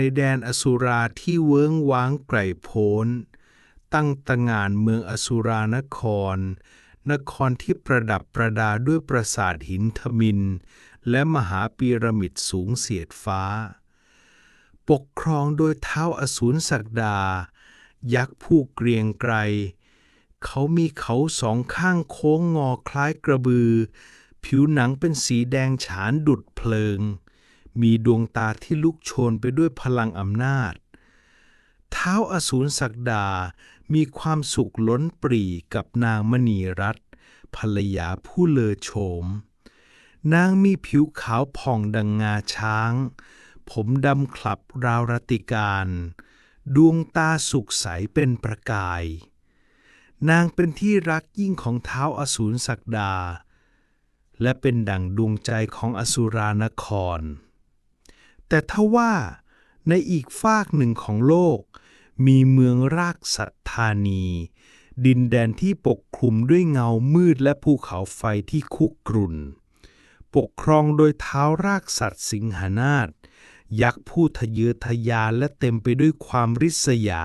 ในแดนอสุราที่เวิ้งว้างไกลโพ้น ตั้งตระหง่านเมืองอสุรานคร นครที่ประดับประดาด้วยปราสาทหินทมิน และมหาปีระมิดสูงเสียดฟ้า ปกครองโดยเท้าอสูรศักดา ยักษ์ผู้เกรียงไกร เขามีเขาสองข้างโค้งงอคล้ายกระบือ ผิวหนังเป็นสีแดงฉานดุดเพลิง มีดวงตาที่ลุกโชนไปด้วยพลังอำนาจ เท้าอสูรศักดา มีความสุขล้นปรีกับนางมณีรัตน์ภรรยาผู้เลอโฉม นางมีผิวขาวผ่องดังงาช้าง ผมดำคลับราวรติการ ดวงตาสุขใสเป็นประกาย นางเป็นที่รักยิ่งของเท้าอสูรศักดา และเป็นดั่งดวงใจของอสุรานคร แต่ทว่าในอีกฟากหนึ่งของโลก มีเมืองรากสัตธานี ดินแดนที่ปกคลุมด้วยเงามืดและภูเขาไฟที่คุกกรุ่น ปกครองโดยเท้ารากสัตว์สิงหนาฏยักษ์ผู้ทะเยอทะยานและเต็มไปด้วยความริษยา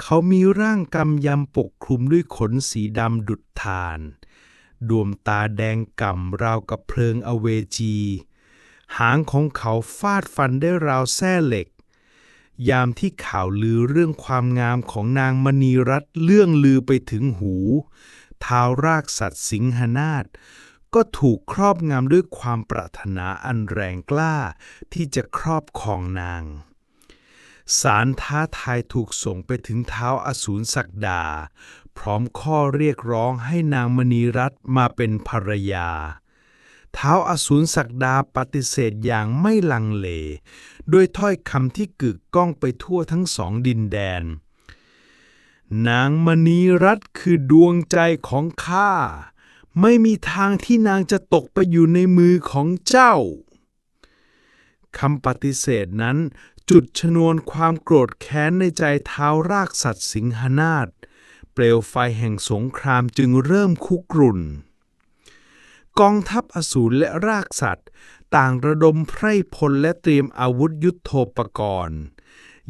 เขามีร่างกำยำปกคลุมด้วยขนสีดำดุดทาน ดวงตาแดงก่ำราวกับเพลิงอเวจี หางของเขาฟาดฟันได้ราวแส้เหล็ก ยามที่ข่าวลือเรื่องความงามของนางมณีรัตน์เลื่องลือไปถึงหูท้าวรากสัตว์สิงหนาฏก็ถูกครอบงำด้วยความปรารถนาอันแรงกล้าที่จะครอบครองนาง สารท้าทายถูกส่งไปถึงเท้าอสูรศักดา พร้อมข้อเรียกร้องให้นางมณีรัตน์มาเป็นภรรยา ท้าอสูรศักดาปฏิเสธอย่างไม่ลังเล ด้วยถ้อยคำที่กึกก้องไปทั่วทั้งสองดินแดน นางมณีรัตน์คือดวงใจของข้า ไม่มีทางที่นางจะตกไปอยู่ในมือของเจ้าคำปฏิเสธนั้นจุดชนวนความโกรธแค้นในใจเท้ารากสัตว์สิงหนาฏเปลวไฟแห่งสงครามจึงเริ่มคุกรุ่น กองทัพอสูรและรากสัตว์ ต่างระดมไพร่พลและเตรียมอาวุธยุโทโธปกรณ์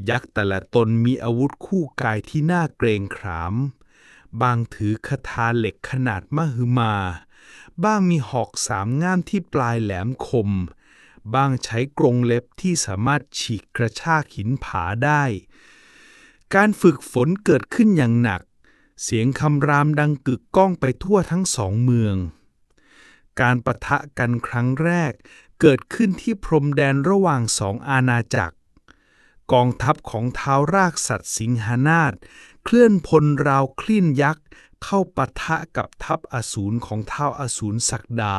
ยักษ์แต่ละตนมีอาวุธคู่กายที่น่าเกรงขาม บางถือคาถาเหล็กขนาดมหึมา บ้างมีหอกสามง่ามที่ปลายแหลมคม บ้างใช้กรงเล็บที่สามารถฉีกกระชากหินผาได้ การฝึกฝนเกิดขึ้นอย่างหนัก เสียงคำรามดังกึกก้องไปทั่วทั้งสองเมือง การประทะกันครั้งแรก เกิดขึ้นที่พรมแดนระหว่างสองอาณาจักร กองทัพของท้าวรากสัตว์สิงหานาฏเคลื่อนพลราวคลื่นยักษ์ เข้าปะทะกับทัพอสูรของท้าวอสูรศักดา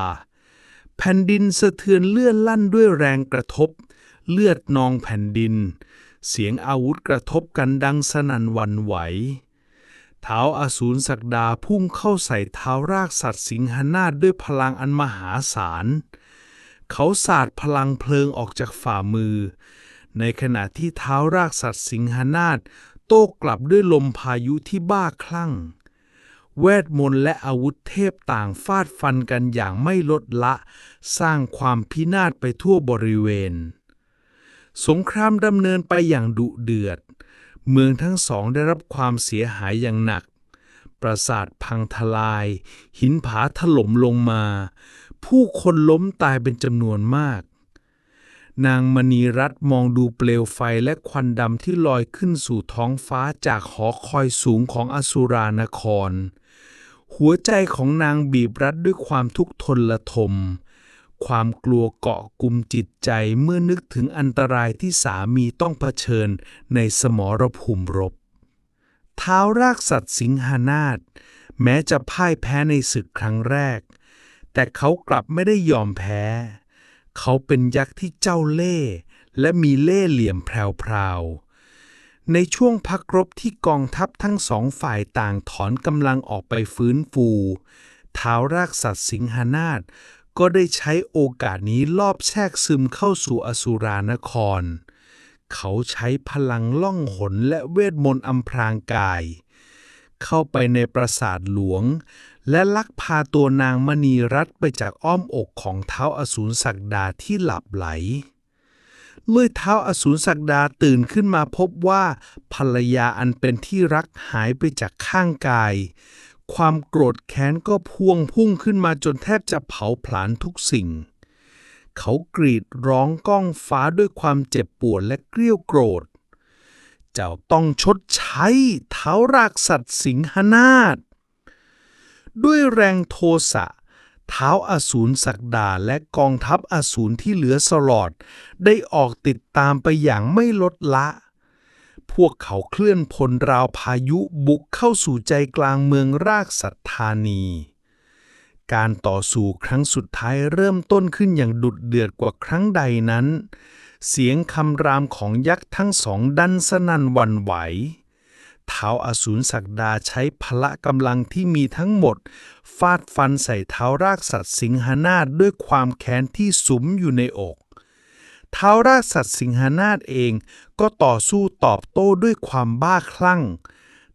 แผ่นดินสะเทือนเลื่อนลั่นด้วยแรงกระทบ เลือดนองแผ่นดิน เสียงอาวุธกระทบกันดังสนั่นหวันไหว ท้าอสูรศักดาพุ่งเข้าใส่เท้ารากสัตว์สิงหนาฏด้วยพลังอันมหาศาล เขาสาดพลังเพลิงออกจากฝ่ามือ ในขณะที่เท้ารากสัตว์สิงหนาฏโต้กลับด้วยลมพายุที่บ้าคลั่ง เวทมนต์และอาวุธเทพต่างฟาดฟันกันอย่างไม่ลดละ สร้างความพินาศไปทั่วบริเวณ สงครามดำเนินไปอย่างดุเดือด เมืองทั้งสองได้รับความเสียหายอย่างหนัก ปราสาทพังทลาย หินผาถล่มลงมา ผู้คนล้มตายเป็นจำนวนมาก นางมณีรัตน์มองดูเปลวไฟและควันดำที่ลอยขึ้นสู่ท้องฟ้าจากหอคอยสูงของอสุรานคร หัวใจของนางบีบรัดด้วยความทุกข์ทนละทม ความกลัวเกาะกุมจิตใจเมื่อนึกถึงอันตรายที่สามีต้องเผชิญในสมรภูมิรบ ท้าวรากสัตว์สิงหานาฏแม้จะพ่ายแพ้ในศึกครั้งแรก แต่เขากลับไม่ได้ยอมแพ้ เขาเป็นยักษ์ที่เจ้าเล่ห์และมีเล่ห์เหลี่ยมแพรวๆในช่วงพักรบที่กองทัพทั้งสองฝ่ายต่างถอนกำลังออกไปฟื้นฟูท้าวรากสัตว์สิงหานาฏ ก็ได้ใช้โอกาสนี้ลอบแทรกซึมเข้าสู่อสุรานคร เขาใช้พลังล่องหนและเวทมนต์อำพรางกาย เข้าไปในปราสาทหลวง และลักพาตัวนางมณีรัตน์ไปจากอ้อมอกของเท้าอสูรศักดาที่หลับไหลเมื่อเท้าอสูรศักดาตื่นขึ้นมาพบว่าภรรยาอันเป็นที่รักหายไปจากข้างกาย ความโกรธแค้นก็พวงพุ่งขึ้นมาจนแทบจะเผาผลาญทุกสิ่ง เขากรีดร้องก้องฟ้าด้วยความเจ็บปวดและเกรี้ยวโกรธ เจ้าต้องชดใช้เท้ารากสัตว์สิงหนาฏด้วยแรงโทสะเท้าอาสูรศักดาและกองทัพอสูรที่เหลือสลอด ได้ออกติดตามไปอย่างไม่ลดละ พวกเขาเคลื่อนพลราวพายุบุกเข้าสู่ใจกลางเมืองรากสัตธานี การต่อสู้ครั้งสุดท้ายเริ่มต้นขึ้นอย่างดุดเดือดกว่าครั้งใดนั้น เสียงคำรามของยักษ์ทั้งสองดันสนั่นวันไหวเท้าอสูรศักดาใช้พละกำลังที่มีทั้งหมด ฟาดฟันใส่เท้ารากสัตว์สิงหนาฏด้วยความแค้นที่สุมอยู่ในอก ท้ารากสัตว์สิงหานาฏเองก็ต่อสู้ตอบโต้ด้วยความบ้าคลั่ง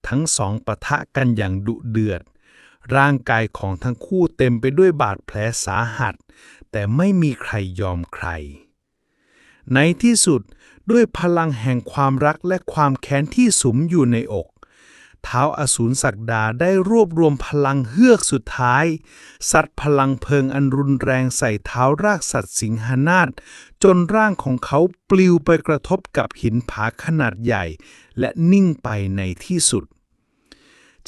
ทั้งสองปะทะกันอย่างดุเดือด ร่างกายของทั้งคู่เต็มไปด้วยบาดแผลสาหัส แต่ไม่มีใครยอมใคร ในที่สุดด้วยพลังแห่งความรักและความแค้นที่สุมอยู่ในอก ท้าอสูรศักดาได้รวบรวมพลังเฮือกสุดท้าย สัตว์พลังเพลิงอันรุนแรงใส่เท้ารากสัตว์สิงหนาฏจนร่างของเขาปลิวไปกระทบกับหินผาขนาดใหญ่ และนิ่งไปในที่สุด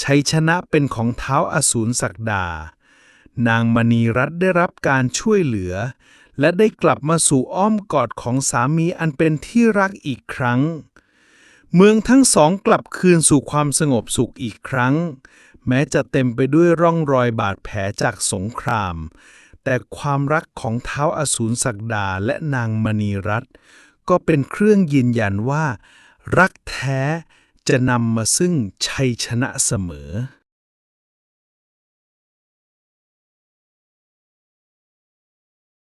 ชัยชนะเป็นของเท้าอสูรศักดา นางมณีรัตน์ได้รับการช่วยเหลือ และได้กลับมาสู่อ้อมกอดของสามีอันเป็นที่รักอีกครั้ง เมืองทั้งสองกลับคืนสู่ความสงบสุขอีกครั้ง แม้จะเต็มไปด้วยร่องรอยบาดแผลจากสงคราม แต่ความรักของเท้าอสูรศักดาและนางมณีรัตน์ก็เป็นเครื่องยืนยันว่า รักแท้จะนำมาซึ่งชัยชนะเสมอ